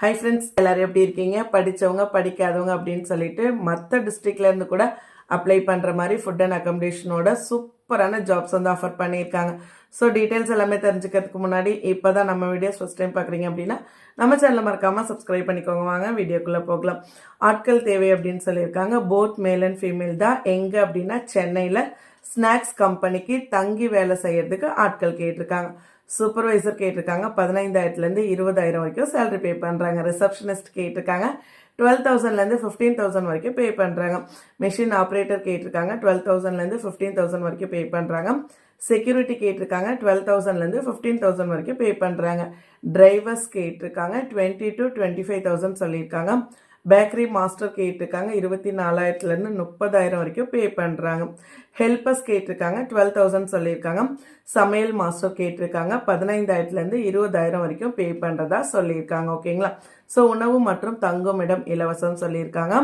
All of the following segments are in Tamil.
ஹை ஃப்ரெண்ட்ஸ் எல்லோரும் எப்படி இருக்கீங்க? படித்தவங்க படிக்காதவங்க அப்படின்னு சொல்லிட்டு மற்ற டிஸ்ட்ரிக்ட்லேருந்து கூட அப்ளை பண்ணுற மாதிரி ஃபுட் அண்ட் அக்கமடேஷனோட சூப்பரான ஜாப்ஸ் வந்து ஆஃபர் பண்ணியிருக்காங்க. ஸோ டீட்டெயில்ஸ் எல்லாமே தெரிஞ்சுக்கிறதுக்கு முன்னாடி இப்போ தான் நம்ம வீடியோஸ் ஃபஸ்ட் டைம் பார்க்குறீங்க அப்படின்னா நம்ம சேனலில் மறக்காமல் சப்ஸ்கிரைப் பண்ணிக்கோங்க. வாங்க வீடியோக்குள்ளே போகலாம். ஆட்கள் தேவை அப்படின்னு சொல்லியிருக்காங்க. போத் மேல் அண்ட் ஃபீமேல் தான். எங்கே அப்படின்னா சென்னையில் ஸ்நாக்ஸ் கம்பெனிக்கு தங்கி வேலை செய்யறதுக்கு ஆட்கள் கேட்டிருக்காங்க. சூப்பர்வைசர் கேட்டிருக்காங்க. பதினைந்தாயிரத்துலேருந்து இருபதாயிரம் வரைக்கும் சேலரி பே பண்ணுறாங்க ரிசப்ஷனிஸ்ட் கேட்டிருக்காங்க. டுவெல் தௌசண்ட்லேருந்து ஃபிஃப்டீன் தௌசண்ட் வரைக்கும் பே பண்ணுறாங்க மெஷின் ஆப்ரேட்டர் கேட்டிருக்காங்க. டுவெல் தௌசண்ட்லேருந்து ஃபிஃப்டீன் தௌசண்ட் வரைக்கும் பே பண்ணுறாங்க செக்யூரிட்டி கேட்டிருக்காங்க. டுவெல் தௌசண்ட்லேருந்து ஃபிஃப்டீன் தௌசண்ட் வரைக்கும் பே பண்ணுறாங்க டிரைவர்ஸ் கேட்டிருக்காங்க. Twenty to twenty five thousand சொல்லியிருக்காங்க. பேக்கரி மாஸ்டர் கேட்டிருக்காங்க. இருபத்தி நாலாயிரத்துலேருந்து முப்பதாயிரம் வரைக்கும் பே பண்ணுறாங்க ஹெல்பர்ஸ் கேட்டிருக்காங்க. டுவெல் தௌசண்ட் சொல்லியிருக்காங்க. சமையல் மாஸ்டர் கேட்டிருக்காங்க. பதினைந்தாயிரத்துலேருந்து இருபதாயிரம் வரைக்கும் பே பண்ணுறதா சொல்லியிருக்காங்க. ஓகேங்களா? ஸோ உணவு மற்றும் தங்குமிடம் இலவசம் சொல்லியிருக்காங்க.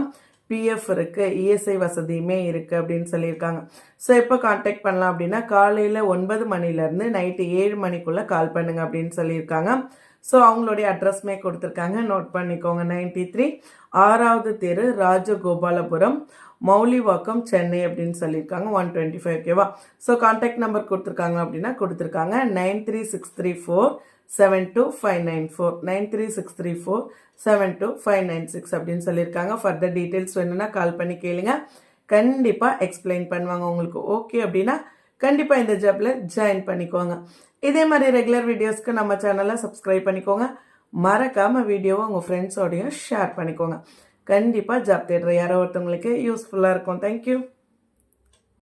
பிஎஃப் இருக்குது இஎஸ்ஐ வசதியுமே இருக்குது அப்படின்னு சொல்லியிருக்காங்க. ஸோ எப்போ காண்டாக்ட் பண்ணலாம் அப்படின்னா காலையில் ஒன்பது மணிலேருந்து நைட்டு ஏழு மணிக்குள்ளே கால் பண்ணுங்க அப்படின்னு சொல்லியிருக்காங்க. ஸோ அவங்களுடைய அட்ரஸ்மே கொடுத்துருக்காங்க. நோட் பண்ணிக்கோங்க. நைன்டி த்ரீ ஆறாவது தெரு ராஜகோபாலபுரம் மௌலிவாக்கம் சென்னை அப்படின்னு சொல்லியிருக்காங்க. ஒன் டுவெண்ட்டி ஃபைவ் ஓகேவா ஸோ கான்டாக்ட் நம்பர் கொடுத்துருக்காங்க அப்படின்னா கொடுத்துருக்காங்க. Nine three six three four seven two five nine four nine three six three four seven two five nine six அப்படின்னு சொல்லியிருக்காங்க. ஃபர்தர் டீட்டெயில்ஸ் வேணும்னா கால் பண்ணி கேளுங்க. கண்டிப்பாக எக்ஸ்பிளைன் பண்ணுவாங்க. உங்களுக்கு ஓகே அப்படின்னா கண்டிப்பாக இந்த ஜாப்பில் ஜாயின் பண்ணிக்கோங்க. இதே மாதிரி ரெகுலர் வீடியோஸ்க்கு நம்ம சேனலை சப்ஸ்கிரைப் பண்ணிக்கோங்க. மறக்காமல் வீடியோவை உங்கள் ஃப்ரெண்ட்ஸோடையும் ஷேர் பண்ணிக்கோங்க. கண்டிப்பாக ஜாப் தேடுற யாரோ ஒருத்தவங்களுக்கு யூஸ்ஃபுல்லாக இருக்கும். தேங்க்யூ